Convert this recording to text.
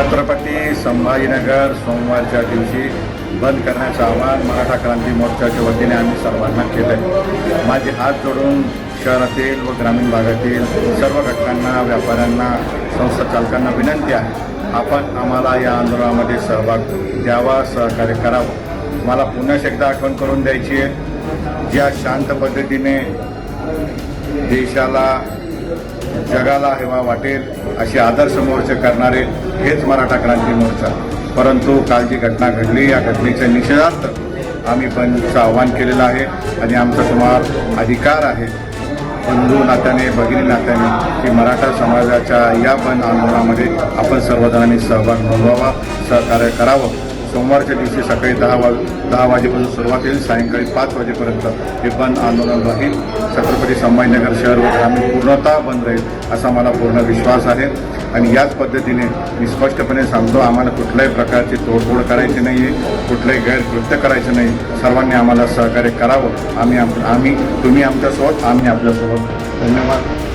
छत्रपती संभाजीनगर सोमवारच्या दिवशी बंद करण्याचं आवाहन मराठा क्रांती मोर्चाच्या वतीने आम्ही सर्वांना केलं आहे माझे हात जोडून शहरातील व ग्रामीण भागातील सर्व घटकांना व्यापाऱ्यांना संस्था चालकांना विनंती आहे आपण आम्हाला या आंदोलनामध्ये सहभाग द्यावा सहकार्य करावं. मला पुन्हा एकदा आठवण करून द्यायची आहे ज्या शांत पद्धतीने देशाला जगाला हेवा वाटेल असे आदर्श मोर्चे करणारे हेच मराठा क्रांती मोर्चा. परंतु काल जी घटना घडली या घटनेच्या निषेधार्थ आम्ही बंदचं आव्हान केलेलं आहे आणि आमचा तुम्हाला अधिकार आहे. बंधू नात्याने भगिनी नात्याने की मराठा समाजाच्या या बंद आंदोलनामध्ये आपण सर्वजणांनी सहभाग नोंदवावा सहकार्य करावं. सोमवारच्या दिवशी सकाळी दहा वाज दहा वाजेपासून सुरुवात होईल. सायंकाळी पाच वाजेपर्यंत हे बंद आंदोलन राहील. छत्रपती संभाजीनगर शहर व ग्रामीण पूर्णतः बंद राहील असा मला पूर्ण विश्वास आहे. आणि याच पद्धतीने मी स्पष्टपणे सांगतो आम्हाला कुठल्याही प्रकारची तोडफोड करायची नाही आहे कुठलंही गैरकृत्य करायचं नाही. सर्वांनी आम्हाला सहकार्य करावं. आम्ही आम- आम्ही तुम्ही आमच्यासोबत आम्ही आपल्यासोबत. धन्यवाद.